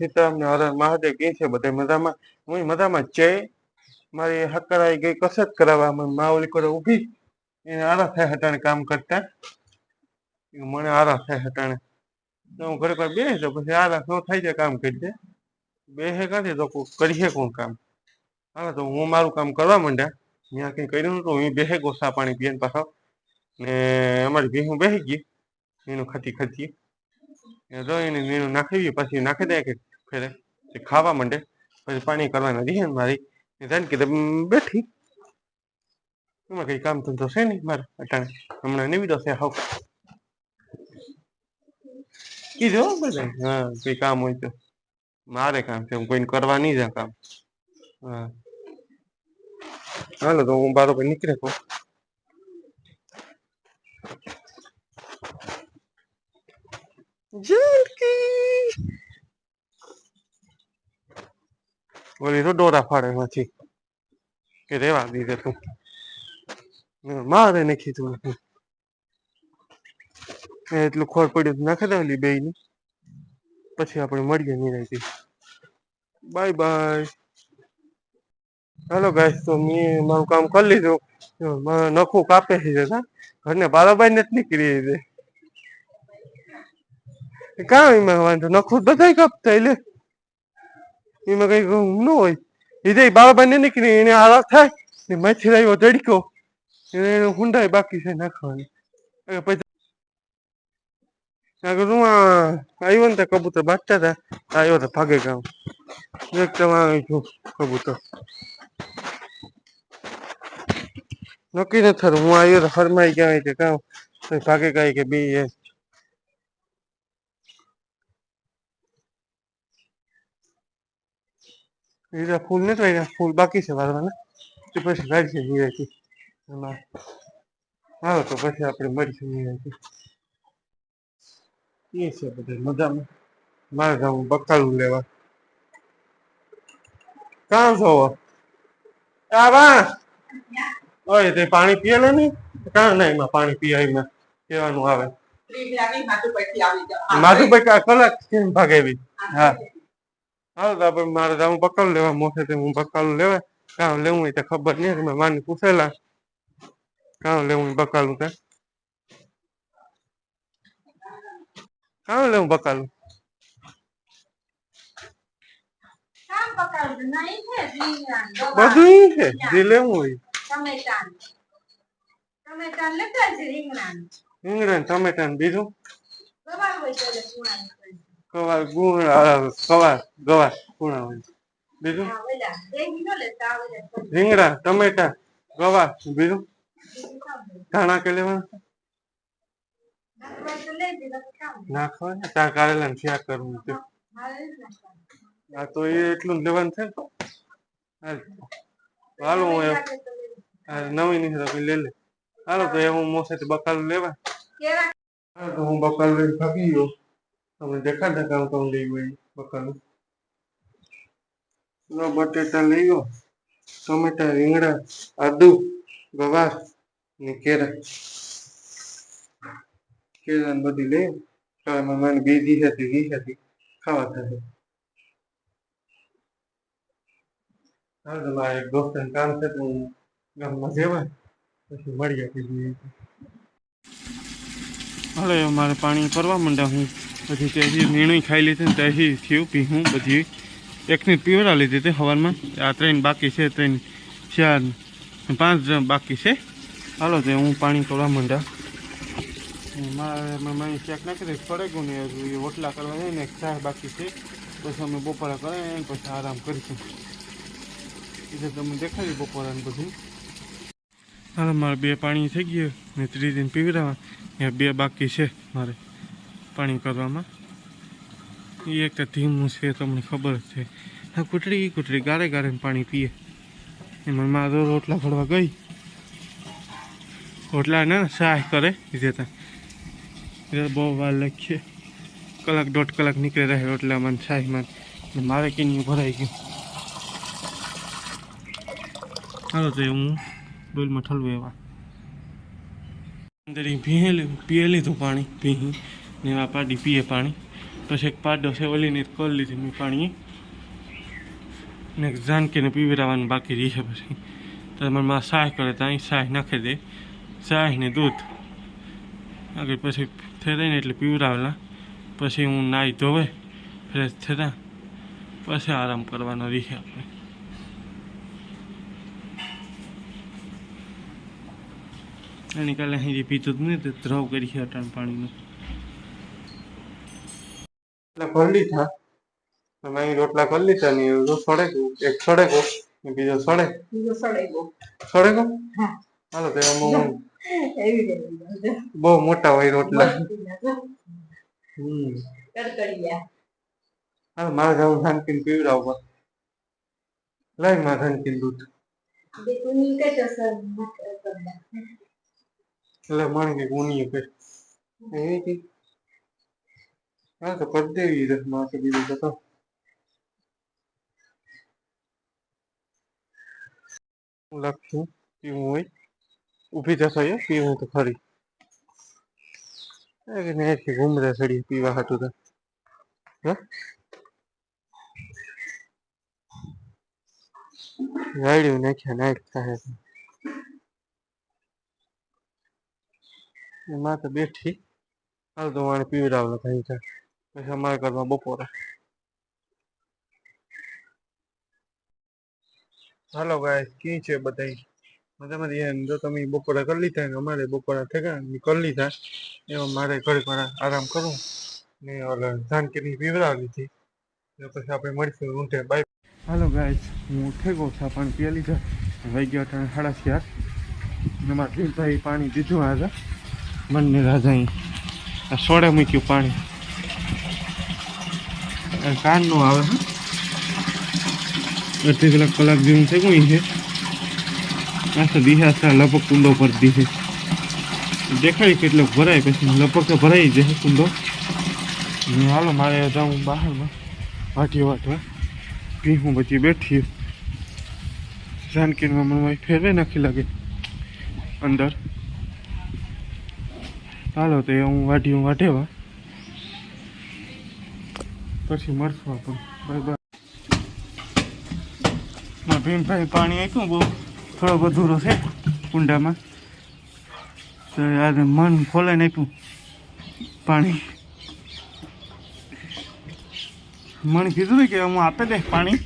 સીતારામ ને હર મહાદેવ કે છે બધા મજામાં? હું મજામાં છે. મારી હક્કર આવી ગઈ કસરત કરાવવા મને મા ઓલી કરે ઊભી. એને આરા થાય હટાણે કામ કરતા. મને આરા થાય હટાણે. હું ઘરે પર બે તો પછી આરા ન થાય છે કામ કરી દે બેસે કાંથી તો કોઈ કરીએ કોણ કામ? હા તો હું મારું કામ કરવા માંડ્યા. ત્યાં કંઈ કર્યું નતું હું બેસે ગોસા પાણી પીએ પાછો. ને અમારી ભેહું બેસી ગઈ. એનું ખાતી ખાતી એ જોઈને નીણું નાખી પછી નાખી દે કે ફેરે. ખાવા માંડે. પછી પાણી કરવાના રહે ને મારી. ને જાણ બેઠી. એમાં કઈ કામ ધંધો છે નહીં મારે અટાણે. હમણાં નિવિદો છે હાવ. કીધું બધા. હા, કઈ કામ હોય તો. મારે કામ છે, હું કોઈને કરવા નહીં જા કામ. હા. હાલો તો હું બારો પર નીકળે કહું. ઓલી તો દોરા ફાડે માંથી કે રેવા દીધે તું મારે નથી તું એટલું ખોર પડ્યું નાખી દે ઓલી બે ની પછી આપણે મળીએ નિરાયથી. Bye bye. હેલો ગાઈસ, તો મેં મારું કામ કરી લીધું. જો નખું કાપે છે જતા ઘરને ને નથી નીકળી દે કાં એમાં વાંધો નખું બધાય કાપતા એટલે એમાં કઈ ન હોય. એ બારોબાર ને નીકળી એને આરામ થાય ને આવ્યો તડકો એને હુંડાય આગળ હું આવ્યો ને ત્યાં કબૂતર બાંધતા હતા. આવ્યો તો ભાગે ગામ. એક તો કબૂતર. નક્કી નથી થતું. હું આવ્યો તો ફરમાઈ ગયા કામ કાં ભાગે કાંઈ કે બી બીજા ફૂલ નથી વાગ્યા ફૂલ બાકી છે વાળવાના તે પછી ગાડી નિરાયથી એમાં હાલો તો પછી આપણે મળીશું નિરાયથી એ છે બધા મજામાં. મારે જવું બકાલું લેવા. કામ છો? આવા ઓય તે પાણી પીએલો નહીં કાં ના એમાં પાણી પીએ એમાં કહેવાનું આવે. માધુ ભાઈ કલાક ભાગે એવી હા. હાલો તો આપણે મારે હું બકાલું લેવા મોસે તે હું બકાલું લેવા. કાં લેવું હોય તો ખબર નહીં તમે માની પૂછેલા. કાં લેવું બકાલું તે કાં? લેવું બકાલું બધું છે જે લેવું હોય. રીંગણા ટમેટા ને બીજું? કવાર ગુણ આ, કવાર ગવાર ગુણા હોય બીજું રીંગણા ટમેટા ગવાર બીજું ધાણા કે લેવાના નાખવા ને ત્યાં કારેલા ને શેક કરવું છે આ તો એ એટલું જ લેવાનું છે ને હાલ. હાલો હું એમ આ નવી નહીં તો લે લે હાલો તો એ હું મોસેથી બકાલું લેવા હા તો હું બકાલું લઈને ભાગી ગયો તમને દેખાડતા કામ કામ લઈ ગયો એ બકાલું નો બટેટા લઈ ગયો ટમેટા રીંગણા આદુ ગવાર ને કેરા કેરા ને બધી લઈ હવે મને બીજી હતી ઘી હતી ખાવા થશે હા તો મારે એક દોસ્તને કામ છે તો હું ગામમાં જવા પછી મળીએ કીધું હાલે મારે પાણી ભરવા માંડ્યા હું પછી ત્યાંથી નીણું ખાઈ લીધી ને ત્યાંથી થયું પીવું બધી એકની પીવડા લીધી હતી હવારમાં. આ ત્રણ બાકી છે, ત્રણ ચાર પાંચ જણ બાકી છે. હાલો, તે હું પાણી કરવા માંડ્યા. મારે ચેક નાખી દઈશ પડે ગયું ને એ ઓટલા કરવા જાય ને ચાર બાકી છે. પછી અમે બપોરા કરાય ને પછી આરામ કરીશું. એટલે તમે દેખાડી બપોરા ને બધું હાલો, મારે બે પાણી થઈ ગયું ને ત્રીજી પીવડાવવા. ત્યાં બે બાકી છે મારે. પાણી કરવામાં. એ એક તો ધીમું છે તમને ખબર જ છે. હા કૂટડી કૂટડી ગારે ગારે પાણી પીએ. એમાં મારો રોટલા ભરવા ગઈ. રોટલા ને સહાય કરે જતા બહુ વાર લખીએ. કલાક દોઢ કલાક નીકળે રહે રોટલામાં ને મારે કિન્યું ભરાઈ ગયું. હાલો, તો હું ડોલમાં ઠલવું એવા. અંદર પીએ પીએ લીધું પાણી પી ને એવા પાડી પીએ પાણી. પછી એક પાડો ઓલીને કરી લીધી મેં પાણી ને જાનકીને પીવડાવવાનું બાકી રહી છે પછી. તો મનમાં સાહ કરે તો અહીં સાહ નાખી દે. સાહ ને દૂધ. આગળ પછી થઈ ને એટલે પીવડાવેલા પછી હું નાહી ધોવે. ફ્રેશ થતા. પછી આરામ કરવાનો રહીએ આપણે. એની કાલે અહીં પીતું જ નહીં તે દ્રવ કરી છે અટાણ પાણીનું. એટલે કરી લીધા. તમે અહીં રોટલા કરી લીધા ને એવું સડે એક સડે કો બીજો સડે બીજો સડે ગો સડે ગો હા. હાલો તો એમાં બહુ મોટા હોય રોટલા. હમ. હાલો મારે જવું જાનકીને પીવડાવવા લાય મારે જાનકીને દૂધ. એટલે મને કે ગુની કે એવી હા તો કરી દેવી રસ માથે બીજું તો પીવું હોય ઊભી થશો એ પીવું તો ખરી એ ને કે ઘૂમરે સડી પીવા હતું તો રાડ્યું નાખ્યા નાખ થાય એમાં તો બેઠી હાલ તો વાણે પીવડાવલો છે પછી અમારા ઘરમાં બપોરે હાલો ગાય કી છે બધા મજામાં એમ જો તમે બપોરે કરી લીધા ને અમારે બપોરે થયા ને કરી લીધા એમાં મારે ઘડીક વાર આરામ કરું ને ઓલા જાનકીની પીવડાવી લીધી ને પછી આપણે મળીશું ઊંધે બાય હાલો ગાય હું ઉઠે ગયો છું પાણી પી લીધા વહી ગયો અટાણે સાડા ચાર ને મારા ભીમભાઈ પાણી દીધું આજે બંને રાજા અહીં આ સોડે મૂક્યું પાણી આ કાનનું આવે, હા. અડધી કલાક કલાક જેવું થઈ ગયું છે. આખા દિશા છે લપક કુંડો પર દીધે દેખાય કેટલો ભરાય પછી, લપક ભરાઈ જશે કુંડો. હાલો, મારે જાઉં બહારમાં. વાટી વાટવા. ભીહું પછી બેઠી. જાનકીરમાં મને ફેરવે નાખી લાગે. અંદર. હાલો, તો હું વાઢી વાઢેવા પછી મળશું આપણે. બાય બાય ભીમભાઈ પાણી આપ્યું બહુ. થોડો બધુરો છે કુંડામાં. તો આજે મન ખોલાઈને આપ્યું પાણી. મને કીધું કે હું આપે દે પાણી.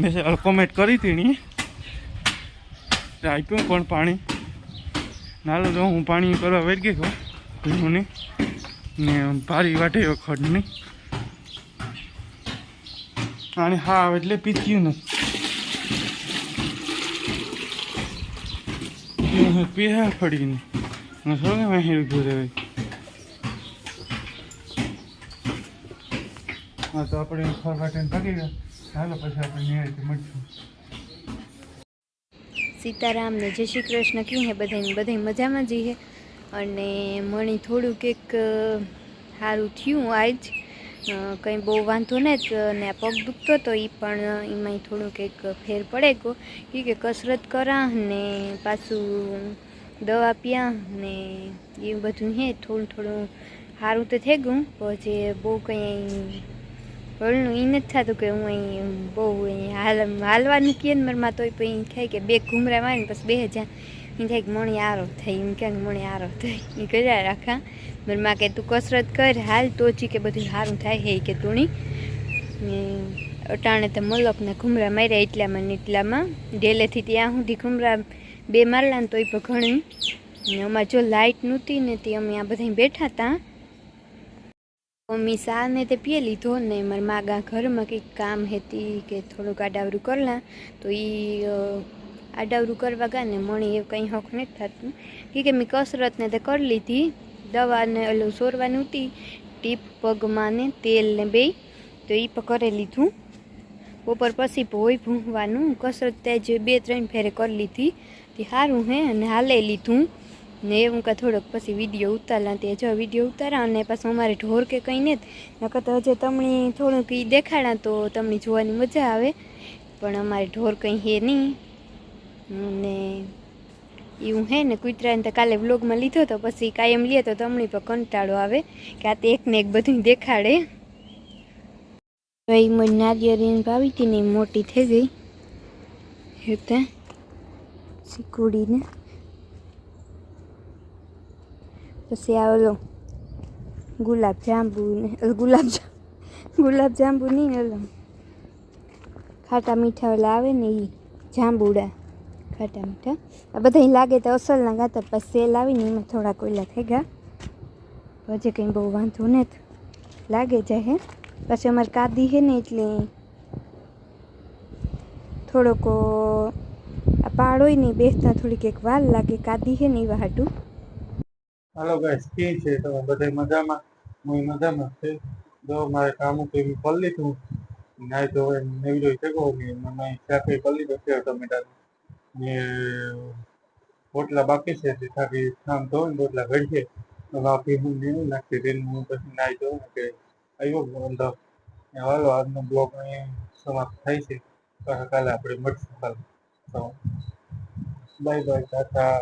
મેં કોમેન્ટ કરી હતી એની આપ્યું પણ પાણી. નાલો તો હું પાણી કરવા વેર ગયો ભીમની. ને ભારી વાટે વખત નહીં અને હા એટલે પીત્યું ને પીહા પડીને શું થોડું મેં ઉભું રહે હા, તો આપણે ફરવા ભાગી ગયા. ચાલો પછી આપણે નિહાળીથી મળશું. સીતારામ ને જય શ્રી કૃષ્ણ કી હે બધાને બધા મજામાં જઈએ અને મણી થોડુંક એક સારું થયું આજ. કંઈ બહુ વાંધો નથી ને પગ દુખતો હતો એ પણ એમાંય થોડુંક એક ફેર પડે ઈ કે કસરત કરા ને પાછું દવા પીયા ને એવું બધું હે, થોડું થોડું સારું તો થઈ ગયું. પછી બહુ કંઈ વળનું એ નથી થતું કે હું અહીં બહુ અહીં હાલ હાલવાનું કે ને મારા તોય પછી થાય કે બે ઘૂમરા મારીને પછી બે હજાર કે મણી આરો થાય એમ ક્યાંક મણી આરો થાય. એ કર્યા રાખા. મનમાં કે તું કસરત કર, હાલ તો કે બધું સારું થાય હે કે તુણી. અટાણે તો મલકને ઘૂમરા માર્યા એટલામાં ને એટલામાં. ડેલેથી ત્યાં સુધી ઘૂમરા બે મારલા ને તોય પણ ઘણું ને અમારે જો લાઇટ નહોતી ને તે અમે આ બધા બેઠા હતા મમ્મી સા ને તે પીએ લીધો ને મારા માગા ઘરમાં કંઈક કામ હતી કે થોડુંક આડાવરું કરલા, તો એ આડાવરું કરવા ગયા ને મણી એવું કંઈ હક નથી થતું. કે કે મેં કસરતને તે કરી લીધી. દવાને ઓલું સોરવાની હતી ટીપ પગમાં ને તેલ ને બે, તો એ કરી લીધું. બપોર પછી ભોય ભૂંગવાનું. કસરત તે જે બે ત્રણ ફેરે કરી લીધી. તે સારું હે અને હાલે લીધું. ને એવું કાં થોડોક પછી વીડિયો ઉતારલા તે જો વીડિયો ઉતારા અને પાછું અમારે ઢોર કે કંઈ નથી. નકર તો હજે તમને થોડુંક એ દેખાડા તો તમને જોવાની મજા આવે. પણ અમારે ઢોર કંઈ હે નહીં. અને એવું હે ને કૂતરાને તો કાલે વ્લોગમાં લીધો તો પછી કાયમ લે તો તમને પણ કંટાળો આવે કે આ તો એક ને એક બધું દેખાડે. ભાઈ મને નારિયેળીને ભાવી હતી ને મોટી થઈ ગઈ. હતા શીકુડીને પછી આ ઓલો ગુલાબ જાંબુ ને ગુલાબ ગુલાબ જાંબુ નહીં ઓલો ખાટા મીઠા ઓલા આવે ને એ જાંબુડા. ખાટા મીઠા આ બધા લાગે તો અસલના ગાતા પછી સેલ આવીને એમાં થોડાક ઓલા થઈ ગયા પછી કંઈ બહુ વાંધો નથી. લાગે છે હે. પછી અમારે કાદી હે ને એટલે થોડોક આ પાડ હોય ને ઈ બેસતા થોડીક એક વાર લાગે કાદી હે ને એવા હાટું. હાલો ગાઈસ કે છે? તમે બધા મજામાં? હું મજામાં છે. જો મારે કામ હતું એમ કરી લીધું. નાય તો હવે નવી જોઈ શકો ને મેં શાકે કરી લીધો છે ટમેટા ને રોટલા બાકી છે તે થાકી કામ તો રોટલા ઘડીએ. તો બાકી હું નીણું નાખી તેને હું પછી નાઈ દઉં કે આવ્યો અંદર હાલો, આજનો બ્લોગ અહીં સમાપ્ત થાય છે. કાલે આપણે મળશું કાલે. Bye bye, tata.